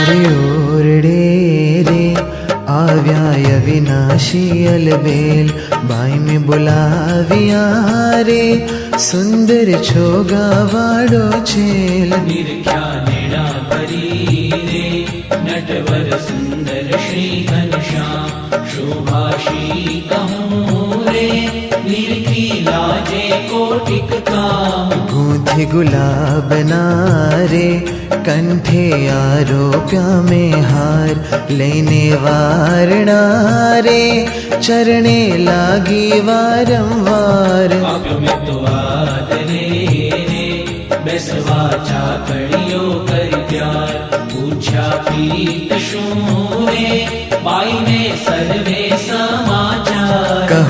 हमारे ओरडे रे आव्याय विनाशी अलबेल बाई में बुलाविया रे। सुंदर छोगा वाडो छेल नटवर सुंदर श्री घनश्याम शोभाशी गूंथे गुलाब नारे कंठे आरोप्या में हार लेने वार नारे चरणे लागी वारंवार। पूछा पीत शूने सर्वे सा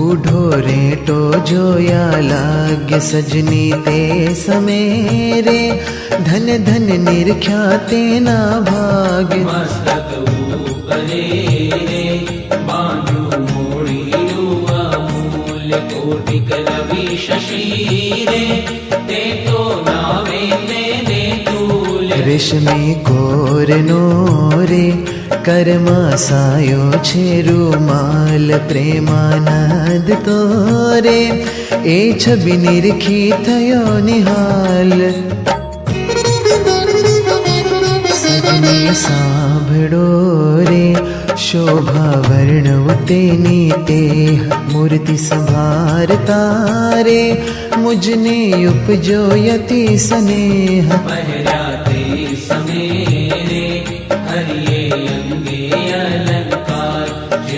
ओढो रेटो जोया लाग्य सजनी ते समेरे धन धन निरख्या तेना भाग्य निर्ख्यातेना भागि ऋश्मि कोरनरे ધન નિરખ્યા તેના ભાગ્ય મસ્તક ઉપરે રે બાંધ્યું મોડીયું અમૂલ્ય કોટિક રવિ શશી રે તે તો નાવે તેને તુલ્ય રેશમી કોરનો રે કર્મા સાયો છે રૂમાલ પ્રેમાનંદ તો રે એ છબી નિરખી થયો નિહાલ સજની સાંભળો રે શોભા વર્ણવ તેની તેહ મૂર્તિ સંભારતા રે મુજને ઉપજો યતિ સ્નેહ પહેર્યા તે સમેરે હરિયે અંગે અલંકાર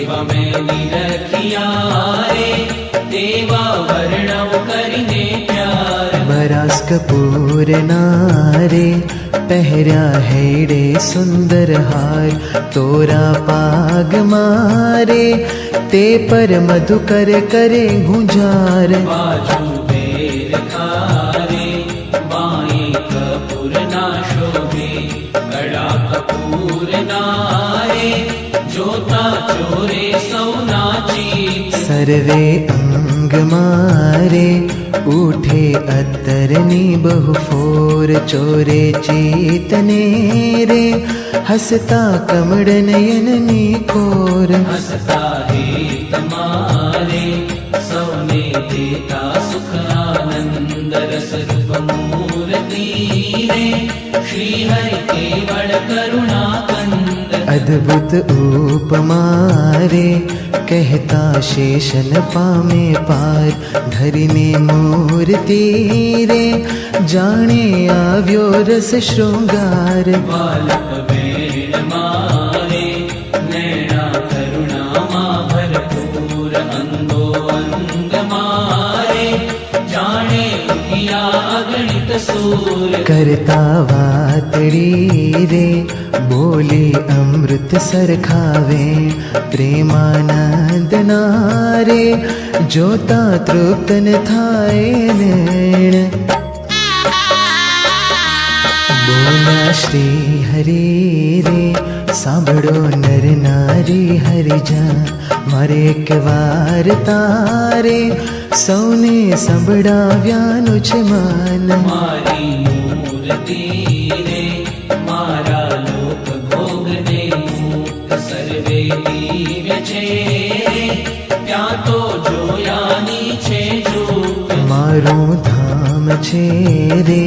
सेवा मैंने रखिया रे देवा वर्णव करने प्यार। बरास कपूर नारे पहरा है रे सुंदर हार तोरा पाग मारे ते पर मधुकर करे गुजार। बाजू सर्वे अंग मारे, उठे अतरनी बहुफोर चोरे चीतने रे। हसता कमड़ नयन नी निकोर हसता ही तमारे सौने देता सुख आनंद रस रूप मूर्ति रे। श्री हरि केवल करुणा अद्भुत उपमारे कहता शेषन पामे पार, धरिने मूर्ति रे, जाने आव्यो रस श्रृंगार बालक वेण करता वातरी रे, बोले अमृत सर खावे, प्रेमानंद नारे, जोता तृप्तन थाए नैण बोला श्री हरे रे સાંભળો નર નારી હરિજા મારે એક વાર તારે સૌને સંભળાવ્યાનું છે માન. મારી મૂર્તિ રે મારા લોક ભોગને મુક્ત સર્વે દિવ્ય છે. ત્યાં તો જોયાની છે જોત. મારું ધામ છે રે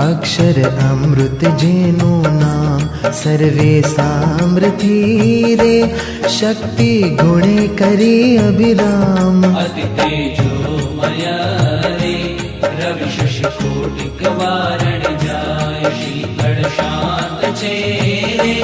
અક્ષર અમૃત જેનું નામ સર્વે સામ્રથી રે શક્તિ ગુણે કરી અભિરામ અતિ તેજોમય રે રવિ શશી કોટિક વારણ જાય શીતળ શાંત છે રે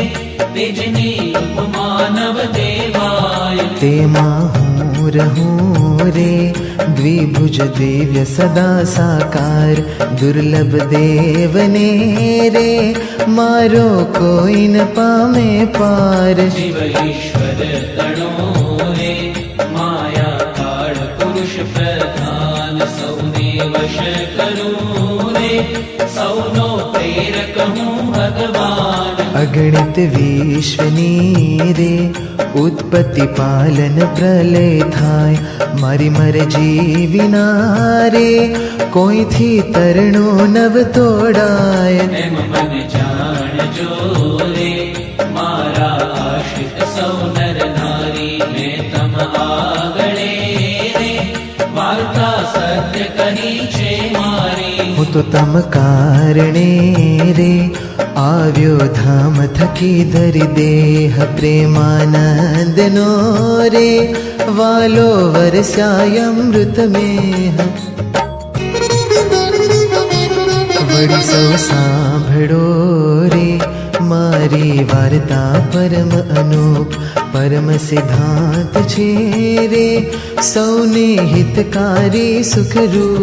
તેજની ઉપમાનવ દેવાય તેમાં रहो रे। द्विभुज दिव्य सदा साकार, दुर्लभ देवने रे। मारो कोई न पामे पार। शिव ईश्वर સૌનો પ્રેરક હું ભગવાન. અગણિત વિશ્વની રે ઉત્પત્તિ પાલન પ્રલય થાય. મારી મરજી વિના રે કોઈથી તરણો નવ તોડાય. એમ મન જાણજો રે મારા આશિત સૌ નર નારી મેં તમ આગળે રે. વાર્તા સત્ય કહી છે મારી હું તો તમ કારણે રે આવ્યો ધામ થકી ધરી દેહ પ્રેમાનંદનો રે વાલો વરસાય અમૃત મેહ વળી સૌ સાંભળો રે મારી વાર્તા પરમ અનુપ પરમ સિદ્ધાંત છે રે સૌને હિતકારી સુખરૂપ